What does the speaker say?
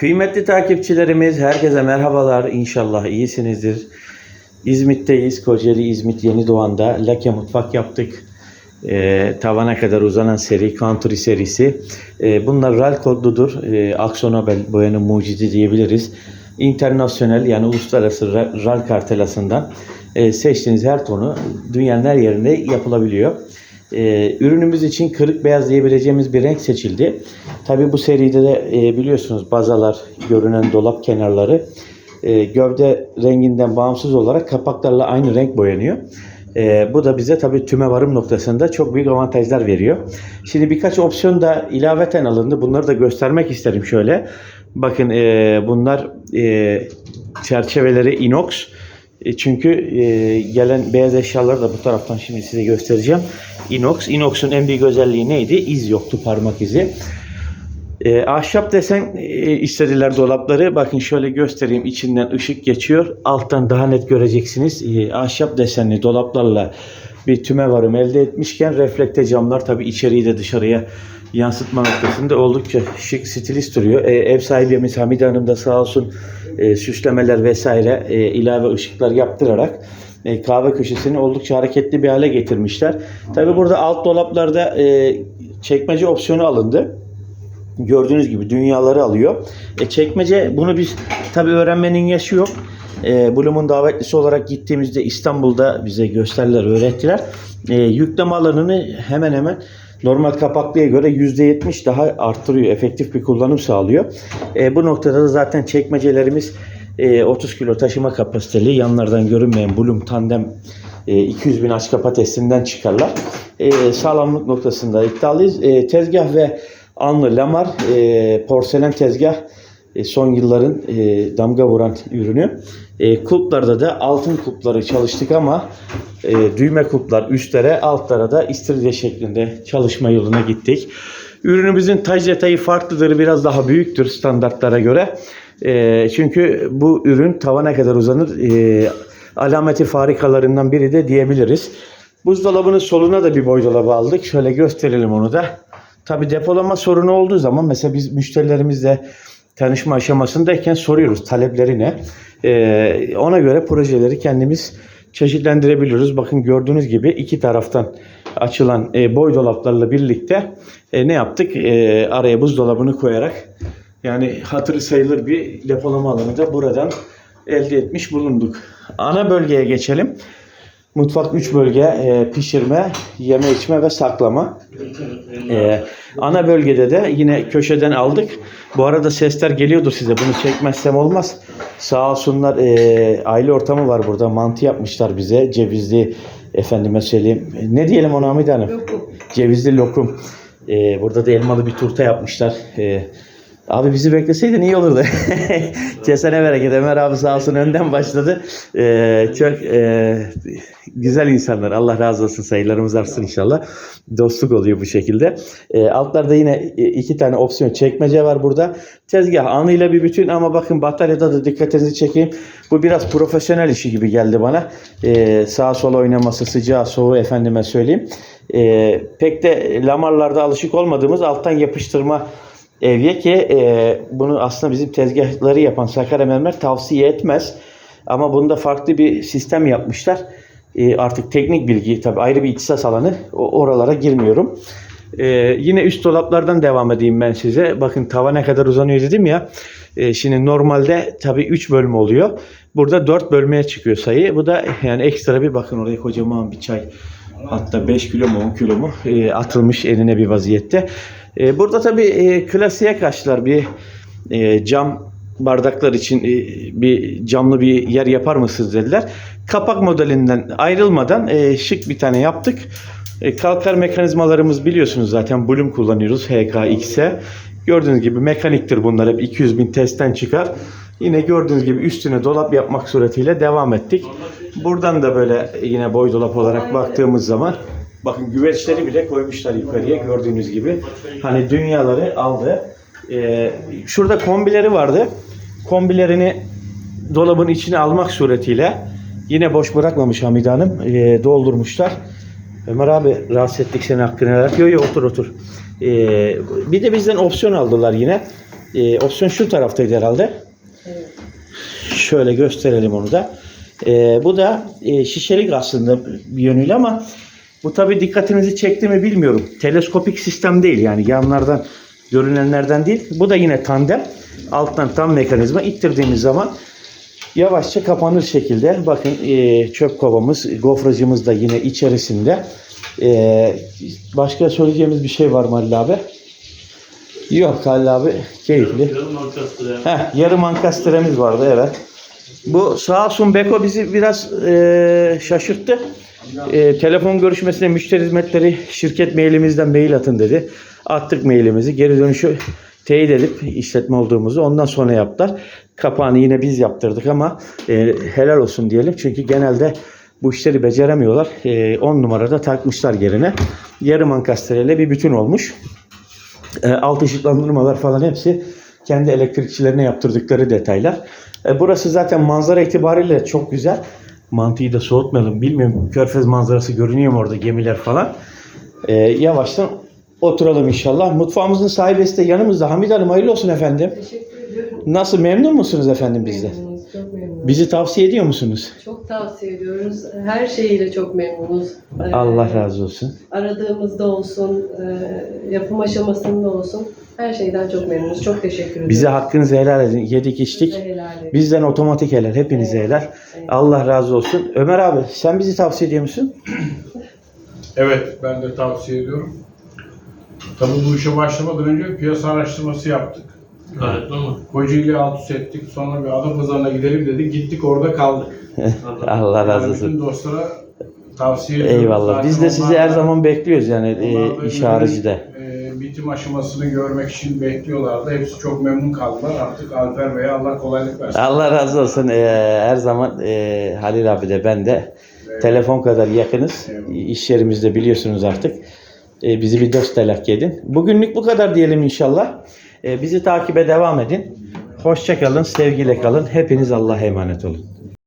Kıymetli takipçilerimiz herkese merhabalar. İnşallah iyisinizdir. İzmit'teyiz. Kocaeli İzmit Yeni Doğan'da lake mutfak yaptık. Ee, tavana kadar uzanan seri, country serisi. Ee, bunlar RAL kodludur. Ee, Akso Nobel boyanın mucidi diyebiliriz. İnternasyonel yani uluslararası Ra- RAL kartelasından e, seçtiğiniz her tonu dünyanın her yerinde yapılabiliyor. Ee, ürünümüz için kırık beyaz diyebileceğimiz bir renk seçildi. Tabi bu seride de e, biliyorsunuz bazalar, görünen dolap kenarları e, gövde renginden bağımsız olarak kapaklarla aynı renk boyanıyor. E, bu da bize tabi tüme varım noktasında çok büyük avantajlar veriyor. Şimdi birkaç opsiyon da ilaveten alındı. Bunları da göstermek isterim şöyle. Bakın e, bunlar e, çerçeveleri inox. E, Çünkü e, gelen beyaz eşyaları da bu taraftan şimdi size göstereceğim. Inox. Inox'un en büyük özelliği neydi? İz yoktu, parmak izi. E, ahşap desen e, istediler dolapları. Bakın şöyle göstereyim. İçinden ışık geçiyor. Alttan daha net göreceksiniz. E, ahşap desenli dolaplarla bir tüme varım elde etmişken reflekte camlar tabii içeriği de dışarıya yansıtma noktasında oldukça şık, stilist duruyor. E, ev sahibimiz Hamide Hanım da sağ olsun e, süslemeler vesaire e, ilave ışıklar yaptırarak e, kahve köşesini oldukça hareketli bir hale getirmişler. Tabii burada alt dolaplarda e, çekmece opsiyonu alındı. Gördüğünüz gibi dünyaları alıyor. E, çekmece bunu biz tabii öğrenmenin yaşı yok. E, Bloom'un davetlisi olarak gittiğimizde İstanbul'da bize gösterdiler, öğrettiler. E, yükleme alanını hemen hemen normal kapaklıya göre %70 daha arttırıyor. Efektif bir kullanım sağlıyor. E, bu noktada da zaten çekmecelerimiz e, 30 kilo taşıma kapasiteli yanlardan görünmeyen Bloom tandem e, 200 bin aç kapa çıkarlar. E, sağlamlık noktasında iddialıyız. E, tezgah ve Anlı Lamar e, porselen tezgah son yılların e, damga vuran ürünü. E, kulplarda da altın kulpları çalıştık ama e, düğme kulplar üstlere altlara da istiridye şeklinde çalışma yoluna gittik. Ürünümüzün taş detayı farklıdır. Biraz daha büyüktür standartlara göre. E, çünkü bu ürün tavana kadar uzanır. E, alameti farikalarından biri de diyebiliriz. Buzdolabının soluna da bir boy dolabı aldık. Şöyle gösterelim onu da. Tabi depolama sorunu olduğu zaman mesela biz müşterilerimizle tanışma aşamasındayken soruyoruz talepleri ne. Ee, ona göre projeleri kendimiz çeşitlendirebiliyoruz. Bakın gördüğünüz gibi iki taraftan açılan e, boy dolaplarla birlikte e, ne yaptık? E, araya buzdolabını koyarak yani hatırı sayılır bir depolama alanı da buradan elde etmiş bulunduk. Ana bölgeye geçelim. Mutfak 3 bölge e, pişirme, yeme içme ve saklama. E, ana bölgede de yine köşeden aldık. Bu arada sesler geliyordur size. Bunu çekmezsem olmaz. Sağ olsunlar e, aile ortamı var burada. Mantı yapmışlar bize. Cevizli efendime söyleyeyim. Ne diyelim ona Hamide Hanım? Cevizli lokum. E, burada da elmalı bir turta yapmışlar. E, Abi bizi bekleseydin iyi olurdu. Kesene bereket. Ömer abi sağ olsun önden başladı. Ee, çok e, güzel insanlar. Allah razı olsun. Sayılarımız artsın inşallah. Dostluk oluyor bu şekilde. Ee, altlarda yine iki tane opsiyon çekmece var burada. Tezgah anıyla bir bütün ama bakın bataryada da dikkatinizi çekeyim. Bu biraz profesyonel işi gibi geldi bana. Ee, sağa sola oynaması, sıcağı, soğuğu efendime söyleyeyim. Ee, pek de lamarlarda alışık olmadığımız alttan yapıştırma Evye ki e, bunu aslında bizim tezgahları yapan Sakarya Mermer tavsiye etmez. Ama bunda farklı bir sistem yapmışlar. E, artık teknik bilgi tabii ayrı bir ihtisas alanı. O, oralara girmiyorum. E, yine üst dolaplardan devam edeyim ben size. Bakın tava ne kadar uzanıyor dedim ya. E, şimdi normalde tabii 3 bölüm oluyor. Burada 4 bölmeye çıkıyor sayı. Bu da yani ekstra bir bakın oraya kocaman bir çay. Hatta 5 kilo mu 10 kilo mu e, atılmış eline bir vaziyette. E, burada tabii e, klasiğe kaçtılar. Bir e, cam bardaklar için e, bir camlı bir yer yapar mısınız dediler. Kapak modelinden ayrılmadan e, şık bir tane yaptık. E, kalkar mekanizmalarımız biliyorsunuz zaten Bloom kullanıyoruz HKX'e. Gördüğünüz gibi mekaniktir bunlar hep 200 bin testten çıkar. Yine gördüğünüz gibi üstüne dolap yapmak suretiyle devam ettik. Buradan da böyle yine boy dolap olarak baktığımız zaman bakın güveçleri bile koymuşlar yukarıya gördüğünüz gibi. Hani dünyaları aldı. Ee, şurada kombileri vardı. Kombilerini dolabın içine almak suretiyle yine boş bırakmamış Hamide Hanım. ee, doldurmuşlar. Ömer abi rahatsız ettik seni hakkını helal. Yok yok otur otur. Ee, bir de bizden opsiyon aldılar yine. E, opsiyon şu taraftaydı herhalde. Şöyle gösterelim onu da. E, bu da e, şişelik aslında bir yönüyle ama bu tabi dikkatinizi çekti mi bilmiyorum. Teleskopik sistem değil yani yanlardan görünenlerden değil. Bu da yine tandem. Alttan tam mekanizma ittirdiğimiz zaman yavaşça kapanır şekilde. Bakın e, çöp kovamız, gofracımız da yine içerisinde. E, başka söyleyeceğimiz bir şey var mı Halil abi? Yok Halil abi keyifli. Yarım. Heh, yarım ankastremiz vardı evet. Bu sağ olsun Beko bizi biraz e, şaşırttı. E, telefon görüşmesine müşteri hizmetleri şirket mailimizden mail atın dedi. Attık mailimizi. Geri dönüşü teyit edip işletme olduğumuzu ondan sonra yaptılar. Kapağını yine biz yaptırdık ama e, helal olsun diyelim. Çünkü genelde bu işleri beceremiyorlar. 10 numarada takmışlar yerine. Yarım ankastreyle bir bütün olmuş. E, alt ışıklandırmalar falan hepsi kendi elektrikçilerine yaptırdıkları detaylar. E, burası zaten manzara itibariyle çok güzel. Mantıyı da soğutmayalım. Bilmiyorum körfez manzarası görünüyor mu orada gemiler falan. E, yavaştan oturalım inşallah. Mutfağımızın sahibesi de yanımızda. Hamid Hanım hayırlı olsun efendim. Teşekkür ediyorum. Nasıl memnun musunuz efendim bizden? Memnunuz. Bizi tavsiye ediyor musunuz? Çok tavsiye ediyoruz. Her şeyiyle çok memnunuz. Ee, Allah razı olsun. Aradığımızda olsun, e, yapım aşamasında olsun. Her şeyden çok memnunuz. Çok teşekkür ediyoruz. Bize hakkınızı helal edin. Yedik içtik. Bize helal edin. Bizden otomatik helal. Hepinize Evet. helal. Evet. Allah razı olsun. Ömer abi sen bizi tavsiye ediyor musun? Evet, ben de tavsiye ediyorum. Tabii bu işe başlamadan önce piyasa araştırması yaptık. Gayet normal. Kocaeli alt üst ettik. Sonra bir Adapazarı'na gidelim dedik. Gittik orada kaldık. Allah razı Yani olsun. bütün dostlara tavsiye ediyorum. Eyvallah. Zaten Biz de sizi onlar her da- zaman bekliyoruz yani e, onlar da iş ürünün, haricinde. e, bitim aşamasını görmek için bekliyorlardı. Hepsi çok memnun kaldılar. Artık Alper Bey'e Allah kolaylık versin. Allah razı olsun. E, her zaman e, Halil abi de ben de telefon kadar yakınız. Eyvallah. İş yerimizde biliyorsunuz artık. E, bizi bir dost telakki edin. Bugünlük bu kadar diyelim inşallah. E, bizi takibe devam edin. Hoşça kalın, sevgiyle kalın. Hepiniz Allah'a emanet olun.